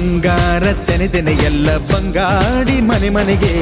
ಬಂಗಾರ ತೆನೆ ತೆನೆ ಎಲ್ಲ ಬಂಗಾಡಿ ಮನೆ ಮನೆಗೆ.